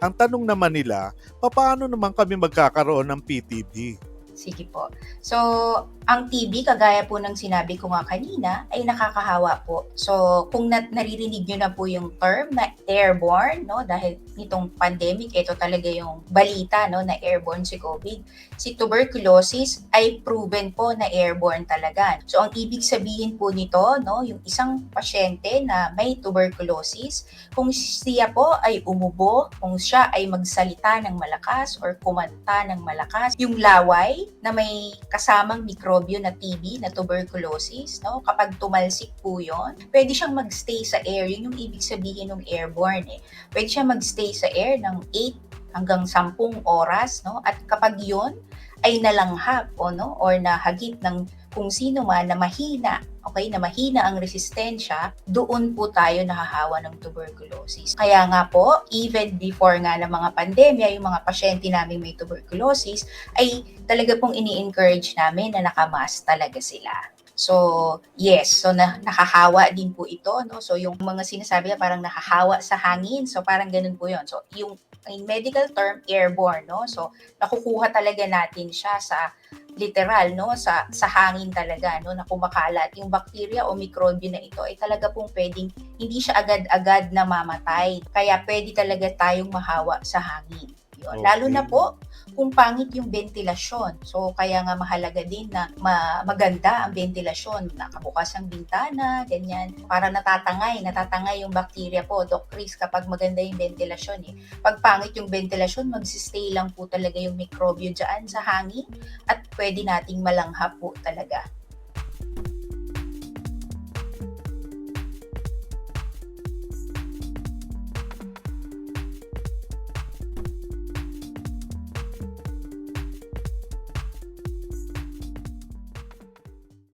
Ang tanong naman nila, paano naman kami magkakaroon ng PTB? Sige po. So, ang TB, kagaya po ng sinabi ko nga kanina, ay nakakahawa po. So, kung na- naririnig nyo na po yung term na airborne, no, dahil nitong pandemic, ito talaga yung balita, no, na airborne si COVID. Si tuberculosis ay proven po na airborne talaga. So, ang ibig sabihin po nito, no, yung isang pasyente na may tuberculosis, kung siya po ay umubo, kung siya ay magsalita ng malakas or kumanta ng malakas, yung laway na may kasamang mikrobyo na TB, na tuberculosis, no? Kapag tumalsik po yon, pwede siyang magstay sa air. Yun yung ibig sabihin ng airborne eh. Pwede siyang magstay sa air ng 8 hanggang 10 oras, no? At kapag yon ay nalanghap o no or nahagip ng kung sino man na mahina, okay, na mahina ang resistensya, doon po tayo nahahawa ng tuberculosis. Kaya nga po, even before nga ng mga pandemya, yung mga pasyente namin may tuberculosis, ay talaga pong ini-encourage namin na nakamask talaga sila. So, yes. So, na, nakahawa din po ito, no? So, yung mga sinasabi na parang nakahawa sa hangin. So, parang ganun po yon So, yung in medical term, airborne, no? So, nakukuha talaga natin siya sa literal no sa sa hangin talaga no na kumakalat yung bacteria o mikrobyo na ito ay talaga pong pwedeng hindi siya agad-agad namamatay kaya pwede talaga tayong mahawa sa hangin yun. lalo Okay. na po kung pangit yung ventilasyon. So kaya nga mahalaga din na ma- maganda ang ventilasyon. Nakabukas ang bintana ganyan. Para natatangay natatangay yung bacteria po. Doc Chris kapag maganda yung ventilasyon eh. Pag pangit yung ventilasyon magsistay lang po talaga yung mikrobyo dyan sa hangin at pwede nating malanghap po talaga